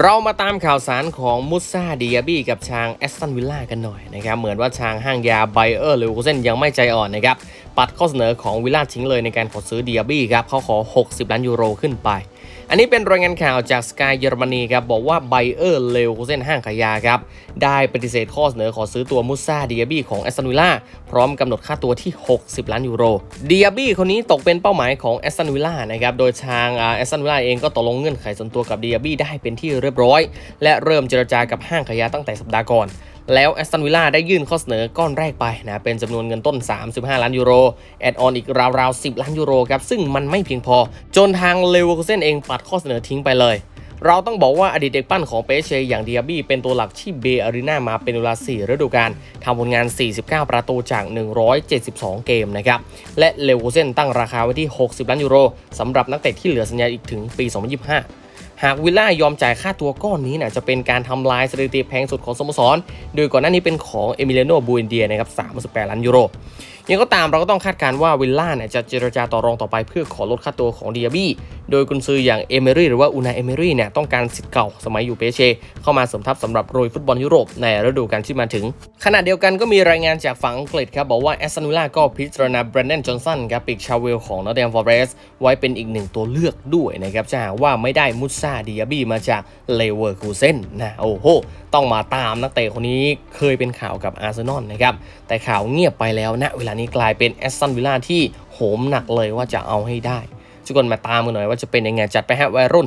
เรามาตามข่าวสารของมุสซาดิอาบี้กับชางแอสตันวิลล่ากันหน่อยนะครับ เหมือนว่าชางห้างยาไบเออร์หรือเซนยังไม่ใจอ่อนนะครับ ปัดข้อเสนอของวิลล่าทิ้งเลยในการขอซื้อดิอาบี้ครับเขาขอ 60 ล้านยูโรขึ้นไป อันนี้เป็นรายงานข่าวจากสกายเยอรมนีครับบอกว่าไบเออร์เลวเซนห้างขายยาครับได้ปฏิเสธข้อเสนอขอซื้อตัวมุซาดิอาบี้ของแอสตันวิลล่าพร้อมกำหนดค่าตัวที่ 60 ล้านยูโรดิอาบี้คนนี้ตกเป็นเป้าหมายของแอสตันวิลล่านะครับโดยทางแอสตันวิลล่าเองก็ตกลงเงื่อนไขส่วนตัวกับดิอาบี้ได้เป็นที่เรียบร้อย และเริ่มเจรจากับห้างขายยาตั้งแต่สัปดาห์ก่อน แล้วแอสตันวิลล่าได้ยื่นข้อเสนอก้อนแรกไปนะเป็นจำนวนเงินต้น 35 ล้านยูโร แอดออนอีกราวๆ 10 ล้านยูโรครับซึ่งมันไม่เพียงพอ จนทางเลเวอร์คูเซนเองปัดข้อเสนอทิ้งไปเลยเราต้องบอกว่าอดีตเด็กปั้นของเปเชอย่างเดียบี้เป็นตัวหลักที่เบอารีนามาเป็นเวลา 4 ฤดูกาลทำผลงาน 49 ประตูจาก 172 เกมนะครับ และเลวูเซนตั้งราคาไว้ที่ 60 ล้านยูโรสำหรับนักเตะที่เหลือสัญญาอีกถึงปี 2025 หากวิลล่ายอมจ่ายค่าตัวก้อนนี้นี่ยจะเป็นการทำลายสถิติแพงสุดของสโมสร โดยก่อนหน้านี้เป็นของเอมิเลโนบูเอนเดียนะครับ38ล้านยูโรยังก็ตามเราก็ต้องคาดการณ์ว่าวิลล่าเนี่ยจะเจรจาต่อรองต่อไปเพื่อขอลดค่าตัวของเดียบี้ โดยกุนซืออย่างเอเมรี่หรือว่าอูนาเอเมรี่เนี่ยต้องการสิทธิ์เก่าสมัยอยู่เปเชเข้ามาสมทัพสำหรับโรยฟุตบอลยุโรปในฤดูกาลที่มาถึง ขณะเดียวกันก็มีรายงานจากฝั่งอังกฤษครับบอกว่าแอสตันวิลล่าก็พิจารณาแบรนดนจอห์นสันครับปีกชาวเวลของนอตติงแฮมฟอเรสไว้เป็นอีกหนึ่งตัวเลือกด้วยนะครับจะหาว่าไม่ได้มุสซาดิอาบีมาจากเลเวอร์คูเซนนะโอ้โหต้องมาตามนักเตะคนนี้เคยเป็นข่าวกับอาร์เซนอลนะครับแต่ข่าวเงียบไปแล้วนะเวลานี้กลายเป็นแอสตันวิลล่าที่โหมหนักเลยว่าจะเอาให้ได้ ทุกคนมาตามกันหน่อยว่าจะเป็นยังไงจัดไปฮะวัยรุ่น